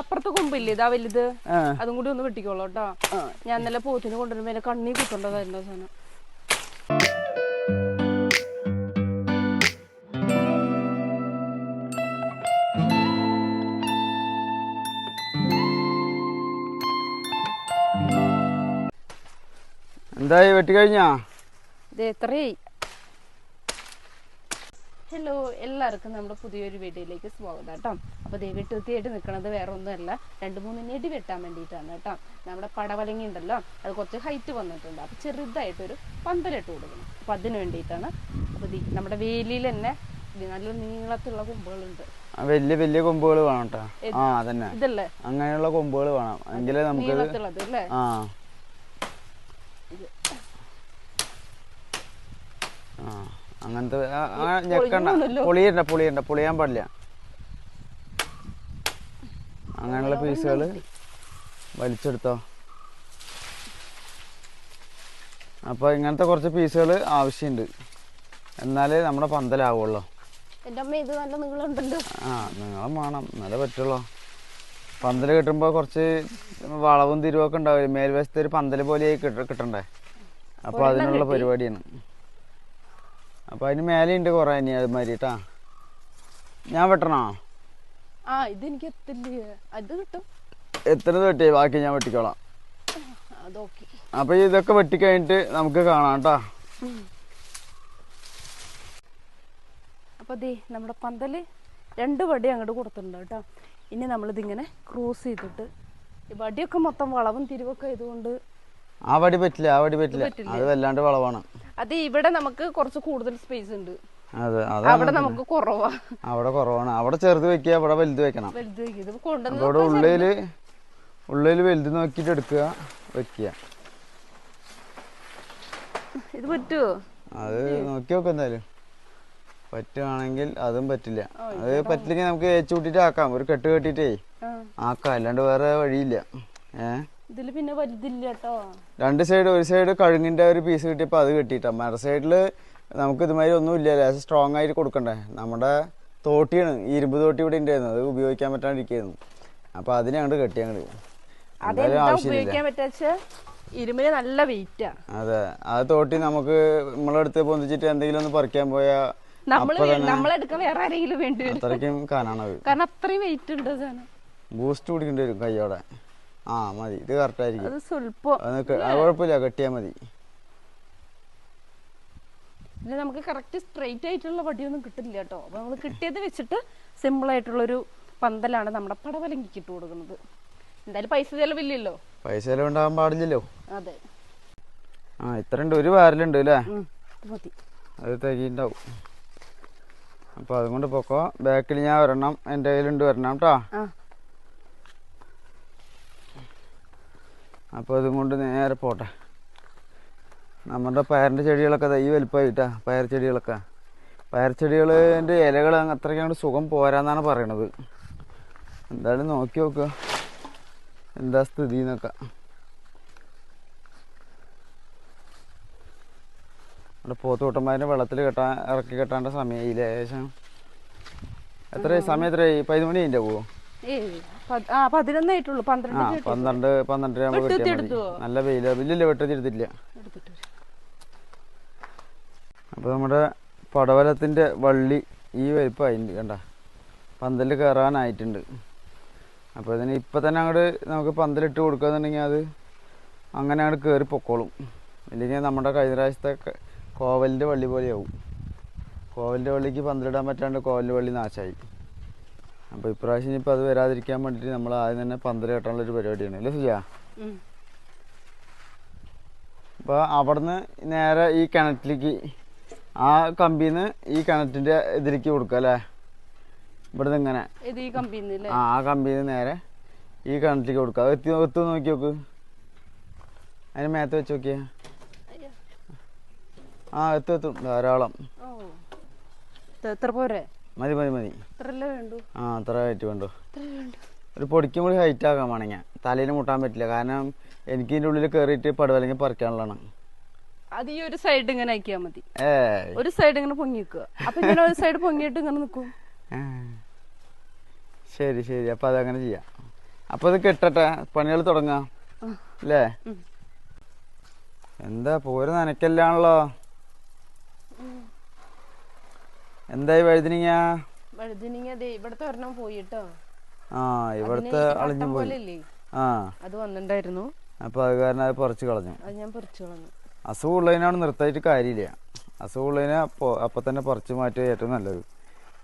അപ്പുറത്തെ കൊമ്പില്ലേ? ഇതാ വലുത്. അതും കൂടി ഒന്ന് വെട്ടിക്കോളൂ കേട്ടോ. ഞാൻ ഇന്നലെ പോത്തിന് കൊണ്ടുവരുമ്പോ എന്നെ കണ്ണി കുത്തണ്ടതായിരുന്നു സാധനം. എന്തായി? വെട്ടിക്കഴിഞ്ഞാ ഇത് എത്രയായി ഹലോ എല്ലാവർക്കും നമ്മുടെ പുതിയൊരു വീഡിയോയിലേക്ക് സ്വാഗതം കേട്ടോ. അപ്പോൾ ദേ വെട്ടുത്തിയായിട്ട് നിൽക്കുന്നത് വേറെ ഒന്നുമല്ല രണ്ട് മൂന്ന് നെടി വെട്ടാൻ വേണ്ടിയിട്ടാണ് കേട്ടോ. നമ്മുടെ പടവലങ്ങി ഉണ്ടല്ലോ അത് കുറച്ച് ഹൈറ്റ് വന്നിട്ടുണ്ട്. അപ്പോൾ ചെറുതായിട്ടൊരു പന്തലിട്ട് കൊടുക്കണം. അപ്പോൾ അതിന് വേണ്ടിയിട്ടാണ്. അപ്പോൾ നമ്മുടെ വേലിയിൽ തന്നെ നല്ല നീളത്തിലുള്ള കൊമ്പുകളുണ്ട്. വലിയ വലിയ കൊമ്പുകൾ വേണം കേട്ടോ. ആ അതന്നെ. ഇതല്ലേ? അങ്ങനെയുള്ള കൊമ്പുകൾ വേണം. എങ്കിലേ നമുക്ക് നീളത്തിലുള്ളത് അല്ലേ ആ ആ അങ്ങനത്തെ ഞെക്കണ്ട. പുളിയണ്ട പൊളിയണ്ട പൊളിയാൻ പാടില്ല. അങ്ങനെയുള്ള പീസുകൾ വലിച്ചെടുത്തോ. അപ്പോൾ ഇങ്ങനത്തെ കുറച്ച് പീസുകൾ ആവശ്യമുണ്ട് എന്നാലേ നമ്മുടെ പന്തലാവുള്ളൂ. ആ നീളം വേണം. എന്നാലേ പറ്റുള്ളൂ. പന്തൽ കിട്ടുമ്പോൾ കുറച്ച് വളവും തിരുവൊക്കെ ഉണ്ടാവില്ല? മേൽവശത്ത് ഒരു പന്തൽ പോലെയായി കിട്ട കിട്ടണ്ടേ? അപ്പോൾ അതിനുള്ള പരിപാടിയാണ്. അപ്പോൾ അതിന് മേലെ ഉണ്ട് കുറേ ഇനി അതുമാതിരി കേട്ടാ ഞാൻ വെട്ടണോ? ആ ഇതെനിക്ക് എത്തില്ലേ? അത് കിട്ടും. എത്ര വെട്ടി ബാക്കി ഞാൻ വെട്ടിക്കോളാം. അപ്പൊ ഇതൊക്കെ വെട്ടിക്കഴിഞ്ഞിട്ട് നമുക്ക് കാണാം കേട്ടോ അപ്പൊ ദേ നമ്മുടെ പന്തൽ രണ്ട് വടി അങ്ങോട്ട് കൊടുത്തിട്ടുണ്ട് കേട്ടോ ഇനി നമ്മളിതിങ്ങനെ ക്രോസ് ചെയ്തിട്ട് വടിയൊക്കെ മൊത്തം വളവും തിരിവൊക്കെ ആയതുകൊണ്ട് ആ വടി പറ്റില്ല ആ വടി പറ്റില്ല. അത് വല്ലാണ്ട് വളവാണ്. അത് ഇവിടെ നമുക്ക് കുറച്ച് കൂടുതൽ സ്പേസ് ഉണ്ട്. അവിടെ നമുക്ക് കുറവാ. അവിടെ കുറവാണ്. അവിടെ ചെറുത് വെക്കുക അവിടെ വലുത് വെക്കണം. അവിടെ ഉള്ളിൽ ഉള്ളിൽ വലുത് നോക്കിട്ട് എടുക്കുക വെക്കുക. ഇത് പറ്റുമോ അത് നോക്കി നോക്ക എന്തായാലും. പറ്റുവാണെങ്കിൽ അതും പറ്റില്ല. അത് പറ്റില്ലെങ്കിൽ നമുക്ക് ഏച്ചു കൂട്ടിട്ട് ആക്കാം. ഒരു കെട്ട് കെട്ടിട്ടേ ആക്കാം. അല്ലാണ്ട് വേറെ വഴിയില്ല. ഏ? ഇതിൽ പിന്നെ വലുതില്ല കേട്ടോ രണ്ട് സൈഡ് ഒരു സൈഡ് കഴുങ്ങിന്റെ ഒരു പീസ് കിട്ടിയപ്പോൾ അത് കെട്ടിയിട്ടാ. മറ സൈഡിൽ നമുക്ക് ഇതുമാതിരി ഒന്നും ഇല്ല. ലേശം സ്ട്രോങ് ആയിട്ട് കൊടുക്കണ്ടേ? നമ്മുടെ തോട്ടിയാണ് ഈ ഇരുമ്പ് തോട്ടി ഇവിടെ ഉണ്ടായിരുന്നു. അത് ഉപയോഗിക്കാൻ പറ്റാണ്ടിരിക്കുന്നു. അപ്പോൾ അതിനെ അങ്ങോട്ട് കെട്ടി അങ്ങോട്ട് എന്തായാലും ആവശ്യമില്ല. ഉപയോഗിക്കാൻ പറ്റാച്ച ഇരുമ്പിന് നല്ല വെയിറ്റാ അതെ. ആ തോട്ടി നമുക്ക് നമ്മളെടുത്ത് പൊന്തിച്ചിട്ട് എന്തെങ്കിലും ഒന്ന് പറിക്കാൻ പോയാൽ നമ്മളെടുക്കാൻ വേറെ ആരെങ്കിലും വേണ്ടി വരും. അത്രയ്ക്കും കാനാണത് കാരണം അത്രയും വെയിറ്റ് ഉണ്ട് ബൂസ്റ്റ് കുടിക്കേണ്ടി വരും കയ്യോടെ. ആ മതി. ഇത് കറക്റ്റ് ആയിരിക്കും. അത് സ്വല്പം. അത് കുഴപ്പമില്ല. കെട്ടിയാൽ മതി. പിന്നെ നമുക്ക് കറക്റ്റ് സ്ട്രെയിറ്റ് ആയിട്ടുള്ള വടിയൊന്നും കിട്ടില്ല കേട്ടോ. അപ്പൊ നമ്മൾ കിട്ടിയത് വെച്ചിട്ട് സിമ്പിൾ ആയിട്ടുള്ളൊരു പന്തലാണ് നമ്മുടെ പടവലങ്കിക്ക് ഇട്ട് കൊടുക്കുന്നത്. എന്തായാലും പൈസ ചെലവില്ലല്ലോ. പൈസ ചെലവുണ്ടാകാൻ പാടില്ലല്ലോ. അതെ. ആ ഇത്ര ഉണ്ട് ഒരു വാരലുണ്ട് അല്ലേ? അത് തികയുണ്ടാവും അപ്പോൾ അതുകൊണ്ട് പൊക്കോ. ബാക്കിൽ ഞാൻ ഒരെണ്ണം എന്റെ കയ്യിലുണ്ട്. വരണം കേട്ടോ. അപ്പോൾ ഇതും കൊണ്ട് നേരെ പോട്ടെ. നമ്മുടെ പയറിന്റെ ചെടികളൊക്കെ തൈ വലിപ്പമായിട്ടാ പയർ ചെടികളൊക്കെ. പയർ ചെടികളിന്റെ ഇലകൾ അത്രയ്ക്കാണ് സുഖം പോരാന്നാണ് പറയണത്. എന്തായാലും നോക്കി നോക്കുക എന്താ സ്ഥിതി എന്നൊക്കെ. നമ്മുടെ പോത്തുകൂട്ടന്മാരെ വെള്ളത്തിൽ കെട്ടാൻ ഇറക്കി കെട്ടാണ്ട സമയം ഏകദേശം? എത്ര സമയം എത്രയായി? പതിനൊന്ന് മണി അതിന്റെ പോവോ ഏയ് പത്- ആ പതിനൊന്നായിട്ടുള്ളൂ ആ പന്ത്രണ്ട്. പന്ത്രണ്ട് പന്ത്രണ്ടര നല്ല വെയില അപ്പോൾ നമ്മുടെ പടവലത്തിന്റെ വള്ളി ഈ വലിപ്പമായിട്ടുണ്ട് കണ്ട. പന്തൽ കയറാനായിട്ടുണ്ട് അപ്പോൾ ഇതിന് ഇപ്പം തന്നെ അങ്ങോട്ട് നമുക്ക് പന്തലിട്ട് കൊടുക്കുകയെന്നുണ്ടെങ്കിൽ അത് അങ്ങനെ അങ്ങോട്ട് കയറി പൊക്കോളും. ഇല്ലെങ്കിൽ നമ്മുടെ കഴിഞ്ഞ പ്രാവശ്യത്തെ കോവലിന്റെ വള്ളി പോലെയാവും. കോവലിന്റെ വള്ളിക്ക് പന്തലിടാൻ പറ്റാണ്ട് കോവലിന്റെ വള്ളി നാശമായി അപ്പോൾ ഇപ്രാവശ്യം ഇപ്പൊ അത് വരാതിരിക്കാൻ വേണ്ടിയിട്ട് നമ്മൾ ആദ്യം തന്നെ പന്തൽ കെട്ടാനുള്ളൊരു പരിപാടിയാണ്. അല്ലേ സുജ? അപ്പൊ അപ്പോൾ അവിടുന്ന് നേരെ ഈ കിണറ്റിലേക്ക് ആ കമ്പിന്ന് ഈ കിണറ്റിന്റെ ഇതിലേക്ക് കൊടുക്കുക അല്ലേ? ഇവിടുന്ന് ഇങ്ങനെ. ആ ആ കമ്പിന്ന് നേരെ ഈ കിണറ്റിലേക്ക് കൊടുക്കുക. അത് എത്തി എത്തു നോക്കി നോക്ക്. അതിന് മേത്ത് വെച്ച് നോക്കിയ. ആ എത്തും എത്തും. ധാരാളം. എത്ര പോരെ? മതി മതി മതി. ആ അത്ര ഹൈറ്റ് വേണ്ടു. ഒരു പൊടിക്കും കൂടി ഹൈറ്റ് ആക്കാൻ ഞാൻ. തലയിൽ മുട്ടാൻ പറ്റില്ല. കാരണം എനിക്ക് ഇതിന്റെ ഉള്ളിൽ കയറിയിട്ട് പടവലങ്ങി പറിക്കാനുള്ളതാണ്. അത് ഈ ഒരു സൈഡ് ഇങ്ങനെ ആക്കിയാ മതി. ഒരു സൈഡ് ഇങ്ങനെ പൊങ്ങി വെക്കുക അപ്പൊ ഇങ്ങനെ ഒരു സൈഡ് പൊങ്ങിയിട്ട് ഇങ്ങനെ നിൽക്കും. ശരി ശരി. അപ്പൊ അതങ്ങനെ ചെയ്യാം. അപ്പൊ ഇത് കെട്ടട്ടെ. പണികൾ തുടങ്ങാം. അല്ലേ എന്താ പോര് നനക്കല്ലാണല്ലോ. എന്തായി വഴുതിനിങ്ങ? വഴുതിനിങ്ങ ഇവിടത്തെ ഒരെണ്ണം പോയിട്ടോ. ആ ഇവിടത്തെ അളിഞ്ഞു പോയി. ആ. അത് വന്നിട്ടുണ്ടായിരുന്നു അപ്പൊ അത് കാരണം അത് പറിച്ചു കളഞ്ഞു. അത് ഞാൻ പറിച്ചു കളഞ്ഞു. അസുഖമുള്ളതിനാണ് നിർത്തായിട്ട് കാര്യമില്ല. അസുഖമുള്ളതിനെ അപ്പോൾ അപ്പം തന്നെ പറിച്ചു മാറ്റുക ഏറ്റവും നല്ലത്.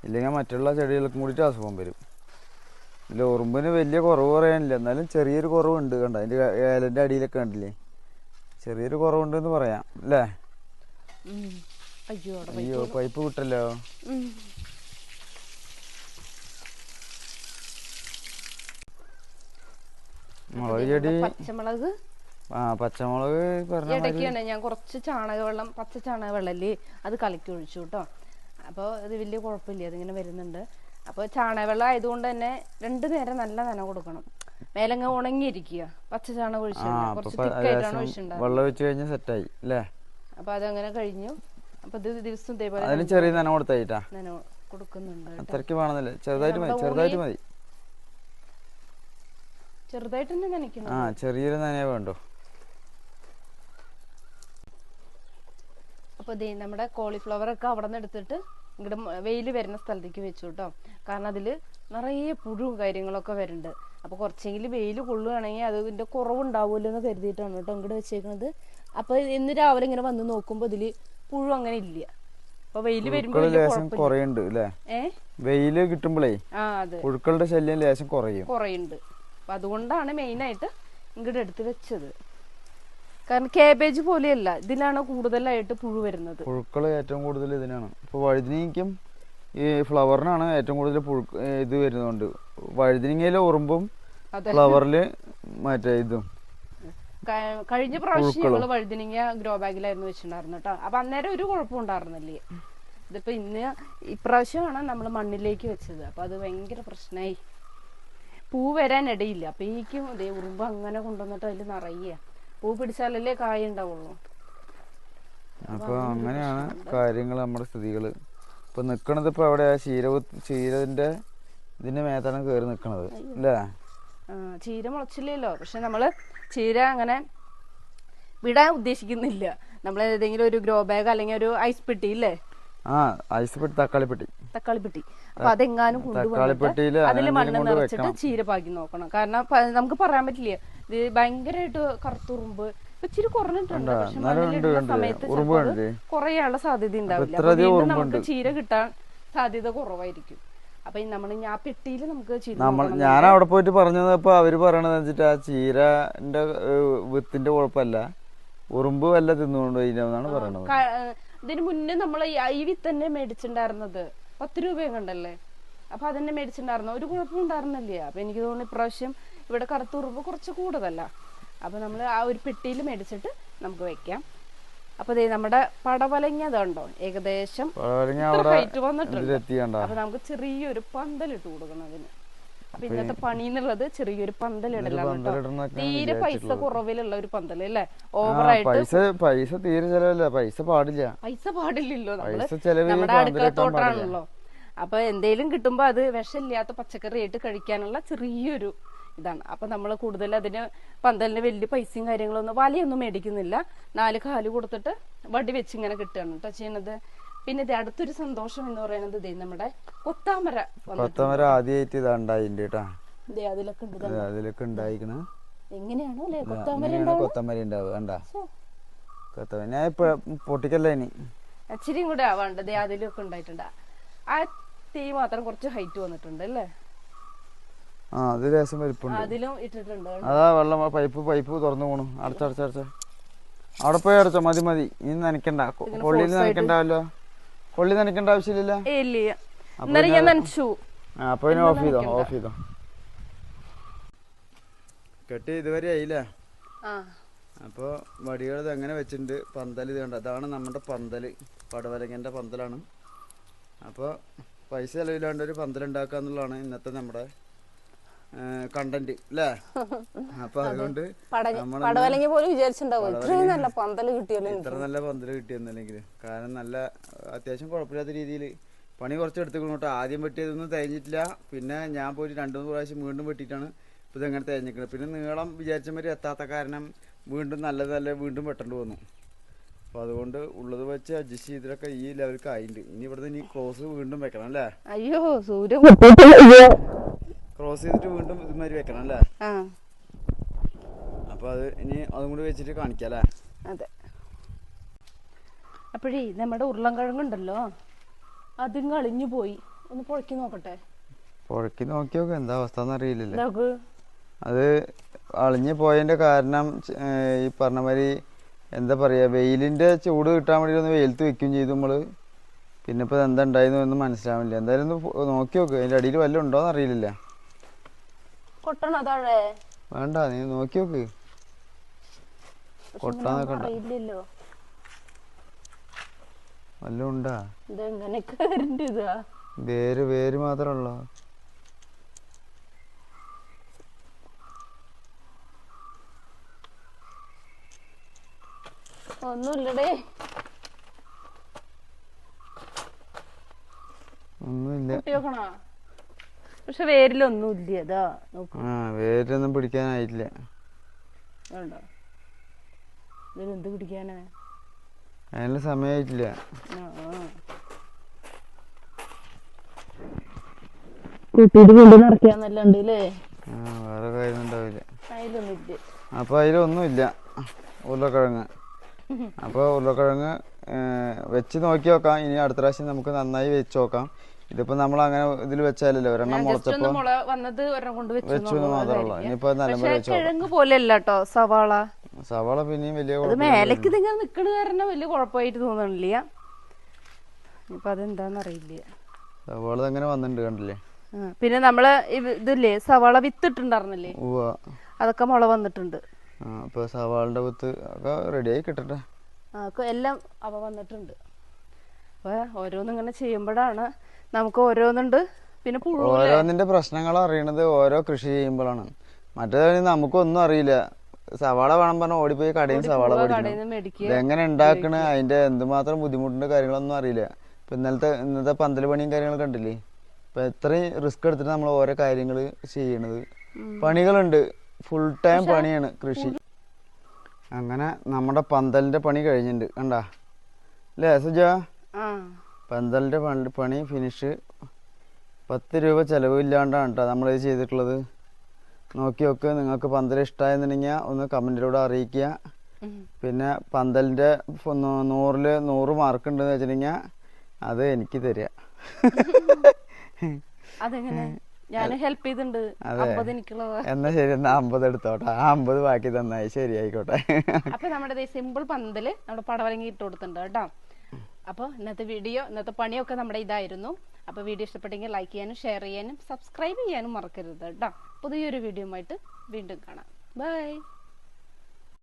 ഇല്ലെങ്കിൽ മറ്റുള്ള ചെടികൾക്കും കൂടിയിട്ട് അസുഖം വരും. ഇതിൽ ഉറുമ്പിന് വലിയ കുറവ് പറയാനില്ല. എന്നാലും ചെറിയൊരു കുറവുണ്ട്. കണ്ട അതിന്റെ ഏലന്റെ അടിയിലൊക്കെ കണ്ടില്ലേ? ചെറിയൊരു കുറവുണ്ട് എന്ന് പറയാം. അല്ലേ. അയ്യോ അയ്യോ പൈപ്പ് വിട്ടല്ലോ. മുളക് ചെടി. പച്ചമുളക്. ആ പച്ചമുളക് ഇടയ്ക്കാണ് ഞാൻ കുറച്ച് ചാണകവെള്ളം പച്ച ചാണകവെള്ളല്ലേ അത് കലക്കി ഒഴിച്ചു കേട്ടോ. അപ്പോൾ ഇത് വലിയ കുഴപ്പമില്ല അതിങ്ങനെ വരുന്നുണ്ട്. അപ്പോൾ ചാണകവെള്ളം ആയതുകൊണ്ട് തന്നെ രണ്ടു നേരം നല്ല നന കൊടുക്കണം. മേലങ്ങ ഉണങ്ങിയിരിക്കുക. പച്ച ചാണകം ഒഴിച്ചു വെള്ളം ഒഴിച്ച് കഴിഞ്ഞാൽ സെറ്റായി അല്ലേ? അപ്പോൾ അതങ്ങനെ കഴിഞ്ഞു. അപ്പോൾ ഇത് ദിവസം ഇതേപോലെ അതിന് ചെറിയ നന കൊടുത്തായിട്ടാ? നന കൊടുക്കുന്നുണ്ട്. അത്രയ്ക്ക് വേണമെന്നില്ല ചെറുതായിട്ട് മതി ചെറുതായിട്ട് മതി. ചെറുതായിട്ട് തന്നെ നനയ്ക്കണം. ആ ചെറിയൊരു നനയെ വേണ്ടോ. അപ്പോൾ ദേ നമ്മുടെ കോളിഫ്ലവർ ഒക്കെ അവിടെ നിന്ന് എടുത്തിട്ട് ഇങ്ങോട്ട് വെയിൽ വരുന്ന സ്ഥലത്തേക്ക് വെച്ചു കേട്ടോ. കാരണം അതിൽ നിറയെ പുഴു കാര്യങ്ങളൊക്കെ വരുന്നുണ്ട്. അപ്പോൾ കുറച്ചെങ്കിലും വെയിൽ കൊള്ളുകയാണെങ്കിൽ അതിന്റെ കുറവുണ്ടാവുമല്ലോ എന്ന് കരുതിയിട്ടാണ് കേട്ടോ ഇങ്ങോട്ട് വെച്ചേക്കുന്നത് അപ്പോൾ ഇന്ന് രാവിലെ ഇങ്ങനെ വന്ന് നോക്കുമ്പോൾ ഇതിൽ പുഴു അങ്ങനെ ഇല്ല. അപ്പോൾ വെയിൽ വരുമ്പോൾ വെയിൽ കിട്ടുമ്പോഴേ പുഴുക്കളുടെ ശല്യം ലേശം കുറയും. കുറയുണ്ട്. അപ്പം അതുകൊണ്ടാണ് മെയിനായിട്ട് ഇങ്ങോട്ട് എടുത്ത് വെച്ചത്. കാരണം കാബേജ് പോലെയല്ല ഇതിലാണ് കൂടുതലായിട്ട് പുഴു വരുന്നത്. പുഴുക്കൾ ഏറ്റവും കൂടുതൽ ഇതിനാണ്. ഇപ്പൊ വഴുതിനിക്കും ഈ ഫ്ലവറിനാണ് ഏറ്റവും കൂടുതൽ പുഴു ഇത് വരുന്നുണ്ട്. വഴുതിനിങ്ങയിലെ ഉറുമ്പും ഫ്ലവറിൽ ഫ്ലവറിൽ മറ്റേ ഇതും. കഴിഞ്ഞ പ്രാവശ്യം? ഞങ്ങൾ വഴുതിനിങ്ങ ഗ്രോ ബാഗിലായിരുന്നു വെച്ചിട്ടുണ്ടായിരുന്നു കേട്ടോ. അപ്പൊ അന്നേരം ഒരു കുഴപ്പം ഉണ്ടായിരുന്നില്ലേ? ഇതിപ്പോ ഇന്ന് ഇപ്രാവശ്യമാണ് നമ്മൾ മണ്ണിലേക്ക് വെച്ചത്. അപ്പൊ അത് ഭയങ്കര പ്രശ്നമായി പൂ വരാൻ ഇടയില്ല. അപ്പേക്കും ഇതേ ഉറുമ്പ് അങ്ങനെ കൊണ്ടുവന്നിട്ട് അതിൽ നിറയുക പൂ പിടിച്ചാലല്ലേ കായ ഉണ്ടാവുള്ളൂ. അപ്പൊ അങ്ങനെയാണ് കാര്യങ്ങൾ നമ്മുടെ സ്ഥിതികൾ ഇപ്പൊ നിക്കണത് ഇപ്പൊ ആ ക്ഷീരവ് ക്ഷീരത്തിന്റെ ഇതിന്റെ മേത്താണ് കയറി നിക്കണത്. അല്ലേ ചീര മുളച്ചില്ലല്ലോ. പക്ഷെ നമ്മൾ ചീര അങ്ങനെ വിടാൻ ഉദ്ദേശിക്കുന്നില്ല. നമ്മൾ ഏതെങ്കിലും ഒരു ഗ്രോ ബാഗ് അല്ലെങ്കിൽ ഒരു ഐസ് പെട്ടി ഇല്ലേ? ആ ഐസ് പെട്ടി തക്കാളി പെട്ടി. തക്കാളി പെട്ടി. അപ്പൊ അതെങ്ങാനും കൊണ്ടുവന്നിട്ട് അതിൽ മണ്ണ് നിറച്ചിട്ട് ചീര പാകി നോക്കണം. കാരണം നമുക്ക് പറയാൻ പറ്റില്ല ഇത് ഭയങ്കരമായിട്ട് കറുത്തുറുമ്പ് ഇച്ചിരി കുറഞ്ഞിട്ടുണ്ട്. പക്ഷെ മണ്ണിലിടുന്ന സമയത്ത്? കുറയാനുള്ള സാധ്യത ഉണ്ടാവില്ല. നമുക്ക് ചീര കിട്ടാൻ സാധ്യത കുറവായിരിക്കും. അപ്പൊ നമ്മൾ ആ പെട്ടിയിൽ നമുക്ക് നമ്മൾ ഞാൻ അവിടെ പോയിട്ട് പറഞ്ഞത് ഇപ്പൊ അവർ പറയണത് വെച്ചിട്ട് ആ ചീരന്റെ വിത്തിന്റെ കുഴപ്പമല്ല ഉറുമ്പ് വല്ല തിന്നുകൊണ്ട് എന്നാണ് പറയണത്. ഇതിന് മുന്നേ നമ്മൾ ഈ വിത്തന്നെ മേടിച്ചിട്ടുണ്ടായിരുന്നത്. പത്ത് രൂപയും കണ്ടല്ലേ അപ്പൊ അതന്നെ മേടിച്ചിട്ടുണ്ടായിരുന്നു. ഒരു കുഴപ്പം ഉണ്ടായിരുന്നില്ല. അപ്പൊ എനിക്ക് തോന്നുന്നു ഇപ്രാവശ്യം ഇവിടെ കറുത്തുറുമ്പ് കുറച്ച് കൂടുതലല്ല അപ്പൊ നമ്മൾ ആ ഒരു പെട്ടിയിൽ മേടിച്ചിട്ട് നമുക്ക് വെക്കാം. അപ്പൊ ദേ നമ്മുടെ പടവലങ്ങ അതുണ്ടോ ഏകദേശം ഹൈറ്റ് വന്നിട്ടുണ്ട്. അപ്പൊ നമുക്ക് ചെറിയൊരു പന്തലിട്ട് കൊടുക്കണം അതിന് അപ്പൊ ഇന്നത്തെ പണി എന്നുള്ളത് ചെറിയൊരു പന്തലിടലാണ് തീരെ പൈസ കുറവിലുള്ള ഒരു പന്തൽ അല്ലേ? ഓവറായിട്ട് പൈസ പൈസ തീരെ ചെലവില്ല. പൈസ പാടില്ല. പൈസ പാടില്ലല്ലോ. നമ്മുടെ അടുക്കള തോട്ടാണല്ലോ. അപ്പൊ എന്തേലും കിട്ടുമ്പോ അത് വിഷമില്ലാത്ത പച്ചക്കറി ആയിട്ട് കഴിക്കാനുള്ള ചെറിയൊരു ഇതാണ്. അപ്പൊ നമ്മൾ കൂടുതൽ അതിന് പന്തലിന് വലിയ പൈസയും കാര്യങ്ങളൊന്നും വലയൊന്നും മേടിക്കുന്നില്ല. നാല് കാൽ കൊടുത്തിട്ട് വടി വെച്ച് ഇങ്ങനെ കിട്ടുകയാണ് കേട്ടോ ചെയ്യണത്. പിന്നെ ഇത് അടുത്തൊരു സന്തോഷം എന്ന് പറയുന്നത് ഇതേ നമ്മുടെ കൊത്താമര കൊത്താമര ആദ്യമായിട്ട് ഇതാ കേട്ടാ അതിലൊക്കെ ഉണ്ട് ഇത് അതിലൊക്കെ ഉണ്ടായിക്കണ് എങ്ങനെയാണോ അല്ലെ? കൊത്താമര അങ്ങനെയാണ് കൊത്തമര ഉണ്ടാവുക കണ്ട? കൊത്തമര ഞാൻ ഇപ്പൊ പൊട്ടിക്കല്ല ഇനി. ഇച്ചിരിയും കൂടെ ആവാണ്ട് അതിലൊക്കെ ഉണ്ടായിട്ടുണ്ട് ആ തീ മാത്രം കുറച്ച് ഹൈറ്റ് വന്നിട്ടുണ്ട് അല്ലേ? ആ അത് ലേശം വലിപ്പുണ്ട്. അതിലും ഇട്ടിട്ടുണ്ട്. അതാ വെള്ളം പൈപ്പ് പൈപ്പ് തുറന്നു പോണു. അടച്ചടച്ചടച്ച അവിടെ പോയി അടച്ചോ? മതി മതി. ഇനി നനയ്ക്കണ്ട. കൊള്ളിയിൽ നനയ്ക്കണ്ടാവല്ലോ കൊള്ളി നനയ്ക്കേണ്ട ആവശ്യമില്ല ഇല്ല ഇന്നലെ ഞാൻ നനച്ചു. ആ അപ്പൊ ഇനി ഓഫ് ചെയ്തോ? ഓഫ് ചെയ്തോ? കെട്ടി ഇതുവരെ ആയില്ലേ? അപ്പോൾ വടികൾ ഇത് എങ്ങനെ വെച്ചിട്ടുണ്ട്? പന്തൽ ഇത് കണ്ട? അതാണ് നമ്മുടെ പന്തൽ. പടവലങ്ങന്റെ പന്തലാണ്. അപ്പോൾ പൈസ ചെലവില്ലാണ്ട് ഒരു പന്തൽ ഉണ്ടാക്കുക എന്നുള്ളതാണ് ഇന്നത്തെ നമ്മുടെ കണ്ടന്റ് അല്ലേ അപ്പൊ അതുകൊണ്ട് പടവലങ്ങി പോലും വിചാരിച്ചിട്ടുണ്ടാവും? ഇത്രയും നല്ല പന്തൽ കിട്ടിയല്ലോ ഇത്ര നല്ല പന്തൽ കിട്ടിയെന്നല്ലെങ്കിൽ കാരണം നല്ല അത്യാവശ്യം കുഴപ്പമില്ലാത്ത രീതിയിൽ പണി കുറച്ച് എടുത്തുക്കണം കേട്ടോ. ആദ്യം വെട്ടിയതൊന്നും തേഞ്ഞിട്ടില്ല. പിന്നെ ഞാൻ പോയിട്ട് രണ്ടു മൂന്ന് പ്രാവശ്യം വീണ്ടും വെട്ടിയിട്ടാണ് ഇപ്പൊ ഇതെങ്ങനെ തേഞ്ഞിക്കുന്നത് പിന്നെ നീളം വിചാരിച്ച മാതിരി എത്താത്ത കാരണം വീണ്ടും നല്ല നല്ല വീണ്ടും വെട്ടേണ്ടി വന്നു. അപ്പൊ അതുകൊണ്ട് ഉള്ളത് വെച്ച് അഡ്ജസ്റ്റ് ചെയ്തിട്ടൊക്കെ ഈ ലെവലിൽ ആയിട്ടുണ്ട്. ഇനി ഇവിടുന്ന് ഇനി ക്ലോസ് വീണ്ടും വെക്കണം അല്ലേ? അയ്യോ സൂര്യൻ ക്രോസ് ചെയ്തിട്ട് വീണ്ടും ഇതുമാതിരി വെക്കണം അല്ലേ? ആ. അപ്പോൾ അത് ഇനി അതും കൂടി വെച്ചിട്ട് കാണിക്കാം അല്ലേ? അതെ. അപ്പോഴേ നമ്മുടെ ഉരുളൻകിഴങ്ങുണ്ടല്ലോ അതും കളിഞ്ഞു പോയി. ഒന്ന് പൊഴക്കി നോക്കട്ടെ. പുഴക്കി നോക്കി നോക്ക് എന്താ അവസ്ഥ എന്നറിയില്ലല്ലേ നോക്ക് അത് അളിഞ്ഞു പോയതിന്റെ കാരണം ഈ പറഞ്ഞ മാതിരി എന്താ പറയാ വെയിലിന്റെ ചൂട് കിട്ടാൻ വേണ്ടി ഒന്ന് വെയിലത്ത് വെക്കുകയും ചെയ്തു നമ്മൾ. പിന്നെ ഇപ്പൊ എന്താ ഉണ്ടായിരുന്നു എന്ന് മനസ്സിലാവില്ല എന്തായാലും ഒന്ന് നോക്കി നോക്ക്. അതിന്റെ അടിയിൽ വല്ലതും ഉണ്ടോന്ന് അറിയില്ല കൊട്ടണോ താഴെ വേണ്ട നീ നോക്കി നോക്ക്. കൊട്ടാന്നൊക്കെ അറിയില്ലല്ലോ. വല്ലതും ഉണ്ടാ? ഇതെങ്ങനെ കയറിന്റെ ഇതാ വേര് വേര് മാത്രമല്ലോ ഒന്നുമില്ലടേ. ഒന്നുമില്ല. പക്ഷെ വേരിലൊന്നും ഇല്ല അതാ നോക്ക്. ആ വേരൊന്നും പിടിക്കാനായിട്ടില്ല. പിടിക്കാനാ? അതിനുള്ള സമയമായിട്ടില്ല ആ, ആ. കുട്ടിയുടെ കൊണ്ട് നടക്കാന്നല്ലാണ്ട് അല്ലേ ആ വേറെ കാര്യം ഉണ്ടാവില്ല അതിലൊന്നും ഇല്ല. അപ്പോൾ അതിലൊന്നുമില്ല. ഉരുളക്കിഴങ്ങ്. അപ്പൊ ഉരുളക്കിഴങ്ങ് വെച്ച് നോക്കി നോക്കാം ഇനി അടുത്ത പ്രാവശ്യം നമുക്ക് നന്നായി വെച്ച് നോക്കാം. ഇതിപ്പോൾ നമ്മൾ അങ്ങനെ ഇതിൽ വെച്ചാലല്ലേ ഒരെണ്ണം മുളച്ചപ്പോ മുള വന്നത് ഒരെണ്ണം കൊണ്ട് വെച്ചു വെച്ചു എന്ന് മാത്രമേ ഉള്ളൂ. ഇനിയിപ്പോൾ നല്ല പക്ഷെ പോലെ വെച്ച് നോക്കാം. കിഴങ്ങ് പോലെ അല്ല കേട്ടോ സവാള. സവാള പിന്നെയും വലിയ. മേലേക്ക് ഇതിങ്ങനെ നിക്കണ കാരണം വലിയ കുഴപ്പമായിട്ട് തോന്നണില്ല. ഇപ്പൊ അതെന്താന്നറിയില്ല. സവാള അങ്ങനെ വന്നിട്ടുണ്ട് കണ്ടില്ലേ? പിന്നെ നമ്മൾ ഇതില്ലേ സവാള വിത്തിട്ടുണ്ടായിരുന്നില്ലേ അതൊക്കെ മുള വന്നിട്ടുണ്ട്. സവാളിന്റെ അപ്പോൾ വിത്ത് ഒക്കെ റെഡിയായി കിട്ടട്ടെ. എല്ലാം അവ വന്നിട്ടുണ്ട്. അപ്പൊ ഓരോന്നിങ്ങനെ ചെയ്യുമ്പോഴാണ് നമുക്ക് ഓരോന്നുണ്ട്. പിന്നെ ഓരോന്നിന്റെ പ്രശ്നങ്ങൾ അറിയണത് ഓരോ കൃഷി ചെയ്യുമ്പോഴാണ്. മറ്റേത് നമുക്കൊന്നും അറിയില്ല. സവാള വേണം പറഞ്ഞാൽ ഓടിപ്പോയി കടയിൽ സവാള എങ്ങനെ പഠിക്കണം ഉണ്ടാക്കണ? അതിന്റെ എന്തുമാത്രം ബുദ്ധിമുട്ടിന്റെ കാര്യങ്ങളൊന്നും അറിയില്ല. ഇപ്പൊ ഇന്നലത്തെ ഇന്നത്തെ പന്തൽ പണിയും കാര്യങ്ങളും കണ്ടില്ലേ? ഇപ്പൊ എത്രയും റിസ്ക് എടുത്തിട്ട് നമ്മൾ ഓരോ കാര്യങ്ങൾ ചെയ്യണത്. പണികളുണ്ട്. ഫുൾ ടൈം പണിയാണ് കൃഷി. അങ്ങനെ നമ്മുടെ പന്തലിന്റെ പണി കഴിഞ്ഞിട്ടുണ്ട്. കണ്ടാ? അല്ലേ സുജ? ആ പന്തലിന്റെ പണി പണി ഫിനിഷ് പത്ത് രൂപ ചിലവില്ലാണ്ടാണ് കേട്ടോ നമ്മളിത് ചെയ്തിട്ടുള്ളത്. നോക്കി നോക്ക് നിങ്ങൾക്ക് പന്തൽ ഇഷ്ടമായെന്നുണ്ടെങ്കിൽ ഒന്ന് കമന്റിലൂടെ അറിയിക്കുക. പിന്നെ പന്തലിന്റെ നൂറിൽ നൂറ് മാർക്ക് ഉണ്ടെന്ന് വെച്ചിട്ടുണ്ടെങ്കിൽ അത് എനിക്ക് തരിക. എന്നാ ശരി എന്നാ അമ്പത് എടുത്തോട്ടെ. ആ അമ്പത് ബാക്കി തന്നായി ശരി ആയിക്കോട്ടെ അപ്പൊ നമ്മുടെ സിമ്പിൾ പന്തൽ നമ്മുടെ പടവലങ്ങി ഇട്ട് കൊടുത്തിട്ടുണ്ട് കേട്ടോ. അപ്പോൾ ഇന്നത്തെ വീഡിയോ ഇന്നത്തെ പണിയൊക്കെ നമ്മുടെ ഇതായിരുന്നു. അപ്പോൾ വീഡിയോ ഇഷ്ടപ്പെട്ടെങ്കിൽ ലൈക്ക് ചെയ്യാനും ഷെയർ ചെയ്യാനും സബ്സ്ക്രൈബ് ചെയ്യാനും മറക്കരുത് കേട്ടോ. പുതിയൊരു വീഡിയോ ആയിട്ട് വീണ്ടും കാണാം. ബൈ